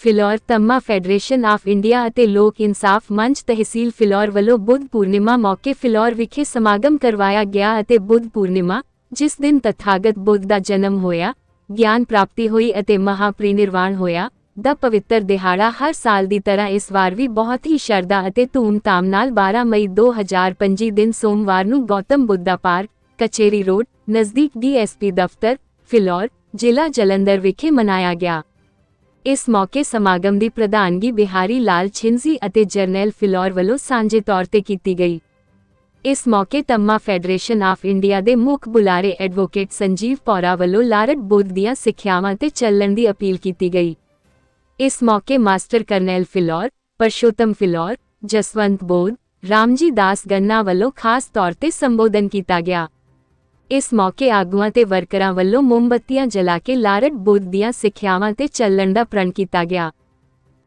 Phillaur Dhamma federation of India ਅਤੇ ਲੋਕ ਇਨਸਾਫ ਮੰਚ ਤਹਿਸੀਲ ਫਿਲੌਰ ਵੱਲੋਂ ਬੁੱਧ ਪੂਰਨਿਮਾ ਮੌਕੇ ਫਿਲੌਰ ਵਿਖੇ ਸਮਾਗਮ ਕਰਵਾਇਆ ਗਿਆ ਅਤੇ ਬੁੱਧ ਪੂਰਨਿਮਾ, ਜਿਸ ਦਿਨ ਤਥਾਗਤ ਬੁੱਧ ਦਾ ਜਨਮ ਹੋਇਆ, ਗਿਆਨ ਪ੍ਰਾਪਤੀ ਹੋਈ ਅਤੇ ਮਹਾਪ੍ਰਿਨਿਰਵਾਣ ਹੋਇਆ, ਦਾ ਪਵਿੱਤਰ ਦਿਹਾੜਾ ਹਰ ਸਾਲ ਦੀ ਤਰ੍ਹਾਂ ਇਸ ਵਾਰ ਵੀ ਬਹੁਤ ਹੀ ਸ਼ਰਧਾ ਅਤੇ ਧੂਮ-ਧਾਮ ਨਾਲ 12 ਮਈ 2025 ਦਿਨ ਸੋਮਵਾਰ ਨੂੰ ਗੌਤਮ ਬੁੱਧਾ ਪਾਰਕ ਕਚੇਰੀ ਰੋਡ, ਨਜ਼ਦੀਕ ਡੀਐਸਪੀ ਦਫ਼ਤਰ, ਫਿਲੌਰ, ਜ਼ਿਲ੍ਹਾ ਜਲੰਧਰ ਵਿਖੇ ਮਨਾਇਆ ਗਿਆ। ਇਸ ਮੌਕੇ ਸਮਾਗਮ ਦੀ ਪ੍ਰਧਾਨਗੀ ਬਿਹਾਰੀ ਲਾਲ ਛਿੰਜ਼ੀ ਅਤੇ ਜਰਨੈਲ ਫਿਲੌਰ ਵੱਲੋਂ ਸਾਂਝੇ ਤੌਰ ਤੇ ਕੀਤੀ ਗਈ। ਇਸ ਮੌਕੇ ਤੰਮਾ ਫੈਡਰੇਸ਼ਨ ਆਫ ਇੰਡੀਆ ਦੇ ਮੁੱਖ ਬੁਲਾਰੇ ਐਡਵੋਕੇਟ ਸੰਜੀਵ ਪੌਰਾ ਵੱਲੋਂ ਲਾਰਟ ਬੁੱਧ ਦੀਆਂ ਸਿੱਖਿਆਵਾਂ ਤੇ ਚੱਲਣ ਦੀ ਅਪੀਲ ਕੀਤੀ ਗਈ। ਇਸ ਮੌਕੇ ਮਾਸਟਰ ਕਰਨੈਲ ਫਿਲੌਰ, ਪਰਸ਼ੋਤਮ ਫਿਲੌਰ, ਜਸਵੰਤ ਬੋਧ, ਰਾਮਜੀ ਦਾਸ ਗੰਨਾ ਵੱਲੋਂ ਖਾਸ ਤੌਰ ਤੇ ਸੰਬੋਧਨ ਕੀਤਾ ਗਿਆ। ਇਸ ਮੌਕੇ ਆਗੂਆਂ ਤੇ ਵਰਕਰਾਂ ਵੱਲੋਂ ਮੋਮਬੱਤੀਆਂ ਜਲਾ ਕੇ ਲਾਰਟ ਬੁੱਧ ਦੀਆਂ ਸਿੱਖਿਆਵਾਂ ਤੇ ਚੱਲਣ ਦਾ ਪ੍ਰਣ ਕੀਤਾ ਗਿਆ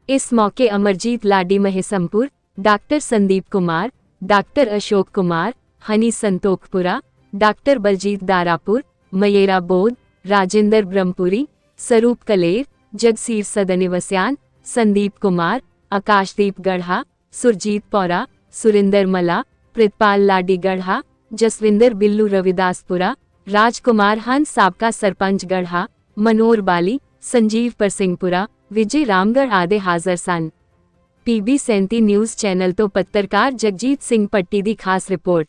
ਇਸ ਮੌਕੇ Amarjit Ladi Mahisampur doctor Sandeep Kumar doctor Ashok Kumar Honey Santokhpura doctor Baljit Darapur Mayera Bodh Rajinder Brahmpuri ਸਰੂਪ ਕਲੇਰ ਜਗਸੀਰ ਸਦਨਿਵਸਿਆਨ ਸੰਦੀਪ ਕੁਮਾਰ ਆਕਾਸ਼ਦੀਪ ਗੜ੍ਹਾ ਸੁਰਜੀਤ ਪੌਰਾ ਸੁਰਿੰਦਰ ਮਲਾ ਪ੍ਰਿਤਪਾਲ ਲਾਡੀ ਗੜ੍ਹਾ ਜਸਵਿੰਦਰ ਬਿੱਲੂ ਰਵਿਦਾਸਪੁਰਾ ਰਾਜਕੁਮਾਰ ਹੰਸ ਸਾਬਕਾ ਸਰਪੰਚ ਗੜ੍ਹਾ ਮਨੋਰ ਬਾਲੀ ਸੰਜੀਵ ਪਰਸਿੰਘਪੁਰਾ ਵਿਜੇ ਰਾਮਗੜ੍ਹ ਆਦਿ ਹਾਜ਼ਰ ਸਨ ਪੀਬੀ 37 ਨਿਊਜ਼ ਚੈਨਲ ਤੋਂ ਪੱਤਰਕਾਰ ਜਗਜੀਤ ਸਿੰਘ ਪੱਟੀ ਦੀ ਖਾਸ ਰਿਪੋਰਟ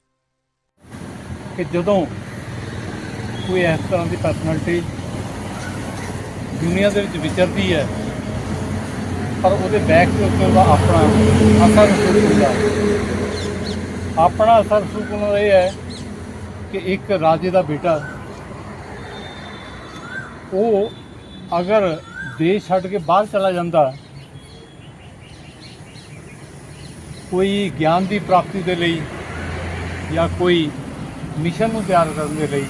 ਕਿ ਜਦੋਂ ਕੋਈ ਇਸ ਤਰ੍ਹਾਂ ਦੀ ਪਰਸਨੈਲਿਟੀ ਦੁਨੀਆ ਦੇ ਵਿੱਚ ਵਿਚਰਦੀ ਹੈ ਪਰ ਉਹਦੇ ਬੈਕ ਦੇ ਉੱਤੇ ਉਹਦਾ ਆਪਣਾ ਅਸਰ ਹੁੰਦਾ ਆਪਣਾ ਅਸਰ ਦਾ ਇਹ ਹੈ ਕਿ ਇੱਕ ਰਾਜੇ ਦਾ ਬੇਟਾ ਉਹ ਅਗਰ ਦੇਸ਼ ਛੱਡ ਕੇ ਬਾਹਰ ਚਲਾ ਜਾਂਦਾ ਕੋਈ ਗਿਆਨ ਦੀ ਪ੍ਰਾਪਤੀ ਦੇ ਲਈ ਜਾਂ ਕੋਈ ਮਿਸ਼ਨ ਨੂੰ ਤਿਆਰ ਕਰਨ ਦੇ ਲਈ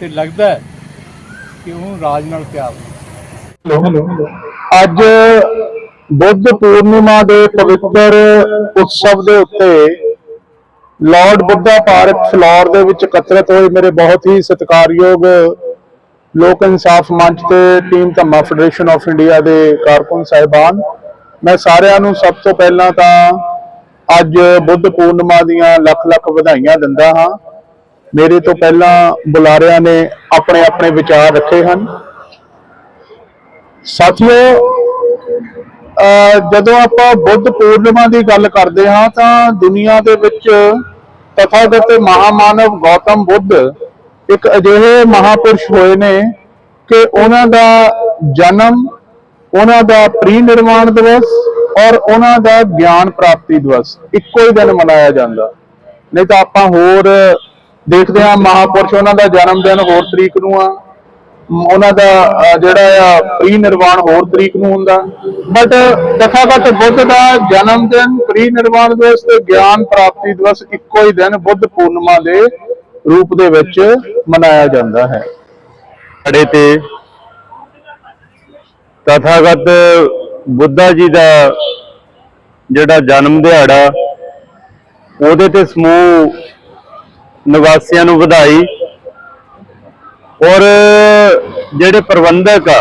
ਤੇ ਲੱਗਦਾ ਹੈ ਕਿ ਉਹਨੂੰ ਰਾਜ ਨਾਲ ਪਿਆਰ ਹੈ। ਅੱਜ ਬੁੱਧ ਪੂਰਨਿਮਾ ਦੇ ਪਵਿੱਤਰ ਉਤਸਵ ਦੇ ਉੱਤੇ ਲਾਰਡ ਬੁੱਧਾ ਪਾਰਕ ਫਲੋਰ ਦੇ ਵਿੱਚ ਇਕੱਤਰਿਤ ਹੋਏ ਮੇਰੇ ਬਹੁਤ ਹੀ ਸਤਿਕਾਰਯੋਗ ਲੋਕ ਇਨਸਾਫ ਮੰਚ ਤੇ team Dhamma federation of India ਦੇ ਕਾਰਕੁਨ ਸਾਹਿਬਾਨ। ਮੈਂ ਸਾਰਿਆਂ ਨੂੰ ਸਭ ਤੋਂ ਪਹਿਲਾਂ ਤਾਂ ਅੱਜ ਬੁੱਧ ਪੂਰਨਿਮਾ ਦੀਆਂ ਲੱਖ ਲੱਖ ਵਧਾਈਆਂ ਦਿੰਦਾ ਹਾਂ। ਮੇਰੇ ਤੋਂ ਪਹਿਲਾਂ ਬੁਲਾਰਿਆਂ ਨੇ ਆਪਣੇ ਆਪਣੇ ਵਿਚਾਰ ਰੱਖੇ ਹਨ। ਸਾਥੀਓ ਜਦੋਂ ਆਪਾਂ ਬੁੱਧ ਪੂਰਨਿਮਾ ਦੀ ਗੱਲ ਕਰਦੇ ਹਾਂ, ਤਾਂ ਦੁਨੀਆ ਦੇ ਵਿੱਚ ਤਥਾਗਤ ਮਹਾਮਾਨਵ ਗੌਤਮ ਬੁੱਧ ਇੱਕ ਅਜਿਹੇ ਮਹਾਪੁਰਸ਼ ਹੋਏ ਨੇ ਕਿ ਉਹਨਾਂ ਦਾ ਜਨਮ, ਉਹਨਾਂ ਦਾ ਪ੍ਰੀ ਨਿਰਵਾਣ ਦਿਵਸ ਔਰ ਉਹਨਾਂ ਦਾ ਗਿਆਨ ਪ੍ਰਾਪਤੀ ਦਿਵਸ, ਇੱਕੋ ਹੀ ਦਿਨ ਮਨਾਇਆ ਜਾਂਦਾ। ਨਹੀਂ ਤਾਂ ਆਪਾਂ ਹੋਰ ਦੇਖਦੇ ਹਾਂ ਮਹਾਪੁਰਸ਼, ਉਹਨਾਂ ਦਾ ਜਨਮ ਦਿਨ ਹੋਰ ਤਰੀਕ ਨੂੰ ਆ। ਉਹਨਾਂ ਦਾ ਜਿਹੜਾ ਆ ਪ੍ਰੀ ਨਿਰਵਾਣ ਹੋਰ ਤਰੀਕ ਨੂੰ ਹੁੰਦਾ। ਬਟ ਤਥਾਗਤ ਬੁੱਧ ਦਾ ਜਨਮ ਦਿਨ ਪ੍ਰੀ ਨਿਰਵਾਣ ਦਿਵਸ ਤੇ ਗਿਆਨ ਪ੍ਰਾਪਤੀ ਦਿਵਸ ਇੱਕੋ ਹੀ ਦਿਨ ਬੁੱਧ ਪੂਰਨਿਮਾ ਦੇ ਰੂਪ ਦੇ ਵਿੱਚ ਮਨਾਇਆ ਜਾਂਦਾ ਹੈ। ਅੜੇ ਤੇ ਤਥਾਗਤ ਬੁੱਧਾ ਜੀ ਦਾ ਜਿਹੜਾ ਜਨਮ ਦਿਹਾੜਾ, ਉਹਦੇ ਤੇ ਸਮੂਹ ਨਿਵਾਸੀਆਂ ਨੂੰ ਵਧਾਈ ਔਰ ਜਿਹੜੇ ਪ੍ਰਬੰਧਕ ਆ,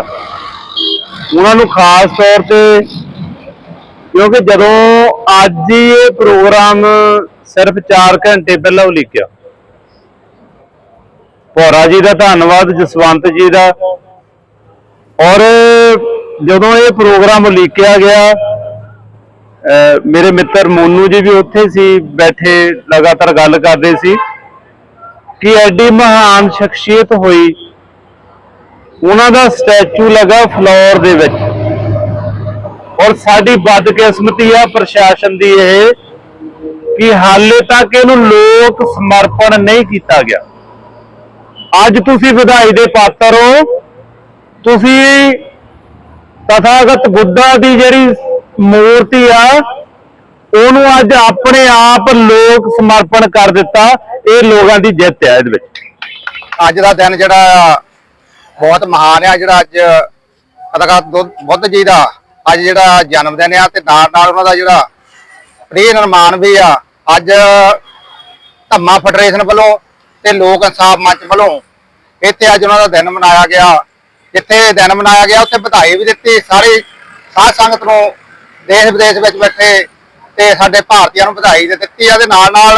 ਉਹਨਾਂ ਨੂੰ ਖਾਸ ਤੌਰ ਤੇ ਕਿਉਂਕਿ ਜਦੋਂ ਅੱਜ ਹੀ ਇਹ ਪ੍ਰੋਗਰਾਮ ਸਿਰਫ 4 ਘੰਟੇ ਪਹਿਲਾਂ ਉਲੀਕਿਆ। ਭੋਰਾ ਜੀ ਦਾ ਧੰਨਵਾਦ, ਜਸਵੰਤ ਜੀ ਦਾ। ਔਰ ਜਦੋਂ ਇਹ ਪ੍ਰੋਗਰਾਮ ਉਲੀਕਿਆ ਗਿਆ ਮੇਰੇ ਮਿੱਤਰ ਮੋਨੂ ਜੀ ਵੀ ਉੱਥੇ ਸੀ, ਬੈਠੇ ਲਗਾਤਾਰ ਗੱਲ ਕਰਦੇ ਸੀ। ਕਿ ਐਡੀ ਮਹਾਨ ਸ਼ਖਸੀਅਤ ਹੋਈ। ਉਹਨਾਂ ਦਾ ਸਟੈਚੂ ਲੱਗਾ ਫਲੋਰ ਦੇ ਵਿੱਚ। ਔਰ ਸਾਡੀ ਬਦਕਿਸਮਤੀ ਆ ਪ੍ਰਸ਼ਾਸਨ ਦੀ ਇਹ ਕਿ ਹਾਲੇ ਤੱਕ ਇਹਨੂੰ ਲੋਕ ਸਮਰਪਣ ਨਹੀਂ ਕੀਤਾ ਗਿਆ। ਅੱਜ ਤੁਸੀਂ ਵਧਾਈ ਦੇ ਪਾਤਰ ਹੋ। ਤੁਸੀਂ ਤਥਾਗਤ ਬੁੱਧਾ ਦੀ ਜਿਹੜੀ ਮੂਰਤੀ ਆ ਉਹਨੂੰ ਅੱਜ ਆਪਣੇ ਆਪ ਲੋਕ ਸਮਰਪਣ ਕਰ ਦਿੱਤਾ, ਇਹ ਲੋਕਾਂ ਦੀ ਜਿੱਤ ਹੈ ਇਹਦੇ ਵਿੱਚ। ਅੱਜ ਦਾ ਦਿਨ ਜਿਹੜਾ ਬਹੁਤ ਮਹਾਨ ਆ, ਜਿਹੜਾ ਅੱਜ ਅਦਕਾਤ ਬੁੱਧ ਜੀ ਦਾ ਅੱਜ ਜਿਹੜਾ ਜਨਮ ਦਿਨ ਆ ਤੇ ਨਾਲ ਨਾਲ ਉਹਨਾਂ ਦਾ ਜਿਹੜਾ ਪ੍ਰੀ ਨਿਰਮਾਣ ਵੀ ਆ। ਅੱਜ ਧੰਮਾ ਫੈਡਰੇਸ਼ਨ ਵੱਲੋਂ ਤੇ ਲੋਕ ਇਨਸਾਫ ਮੰਚ ਵੱਲੋਂ ਇੱਥੇ ਅੱਜ ਉਹਨਾਂ ਦਾ ਦਿਨ ਮਨਾਇਆ ਗਿਆ। ਜਿੱਥੇ ਦਿਨ ਮਨਾਇਆ ਗਿਆ, ਉੱਥੇ ਵਧਾਈ ਵੀ ਦਿੱਤੀ। ਸਾਰੀ ਸਾਧ ਸੰਗਤ ਨੂੰ ਦੇਸ਼ ਵਿਦੇਸ਼ ਵਿੱਚ ਬੈਠੇ ਤੇ ਸਾਡੇ ਭਾਰਤੀਆਂ ਨੂੰ ਵਧਾਈ ਦੇ ਦਿੱਤੀ ਆ ਤੇ ਨਾਲ ਨਾਲ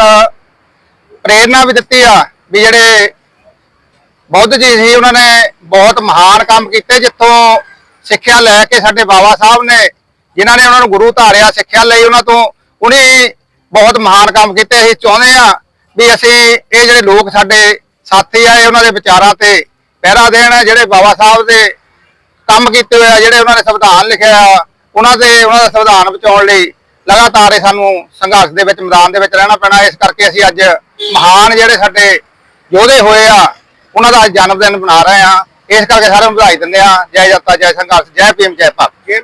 ਪ੍ਰੇਰਣਾ ਵੀ ਦਿੱਤੀ ਆ ਵੀ ਜਿਹੜੇ ਬੁੱਧ ਜੀ ਸੀ, ਉਹਨਾਂ ਨੇ ਬਹੁਤ ਮਹਾਨ ਕੰਮ ਕੀਤੇ ਜਿੱਥੋਂ ਸਿੱਖਿਆ ਲੈ ਕੇ ਸਾਡੇ ਬਾਬਾ ਸਾਹਿਬ ਨੇ, ਜਿਨ੍ਹਾਂ ਨੇ ਉਹਨਾਂ ਨੂੰ ਗੁਰੂ ਧਾਰਿਆ ਸਿੱਖਿਆ ਲਈ, ਉਹਨਾਂ ਤੋਂ ਉਹਨੇ ਬਹੁਤ ਮਹਾਨ ਕੰਮ ਕੀਤੇ। ਅਸੀਂ ਚਾਹੁੰਦੇ ਆ ਵੀ ਅਸੀਂ ਇਹ ਜਿਹੜੇ ਲੋਕ ਸਾਡੇ ਸਾਥੀ ਆ ਉਹਨਾਂ ਦੇ ਵਿਚਾਰਾਂ ਤੇ ਪਹਿਰਾ ਦੇਣ, ਜਿਹੜੇ ਬਾਬਾ ਸਾਹਿਬ ਦੇ ਕੰਮ ਕੀਤੇ ਹੋਏ ਆ, ਜਿਹੜੇ ਉਹਨਾਂ ਨੇ ਸੰਵਿਧਾਨ ਲਿਖਿਆ ਆ, ਉਹਨਾਂ ਦੇ ਉਹਨਾਂ ਦਾ ਸੰਵਿਧਾਨ ਬਚਾਉਣ ਲਈ ਲਗਾਤਾਰ ਇਹ ਸਾਨੂੰ ਸੰਘਰਸ਼ ਦੇ ਵਿੱਚ, ਮੈਦਾਨ ਦੇ ਵਿੱਚ ਰਹਿਣਾ ਪੈਣਾ। ਇਸ ਕਰਕੇ ਅਸੀਂ ਅੱਜ ਮਹਾਨ ਜਿਹੜੇ ਸਾਡੇ ਯੋਧੇ ਹੋਏ ਆ, ਉਹਨਾਂ ਦਾ ਜਨਮ ਦਿਨ ਮਨਾ ਰਹੇ ਆ ਇਸ ਕਰਕੇ ਸਾਰਿਆਂ ਨੂੰ ਵਧਾਈ ਦਿੰਦੇ ਆ ਜੈ ਜੱਤਾ ਜੈ ਸੰਘਰਸ਼, ਜੈ ਭੀਮ, ਜੈ ਭਗਤ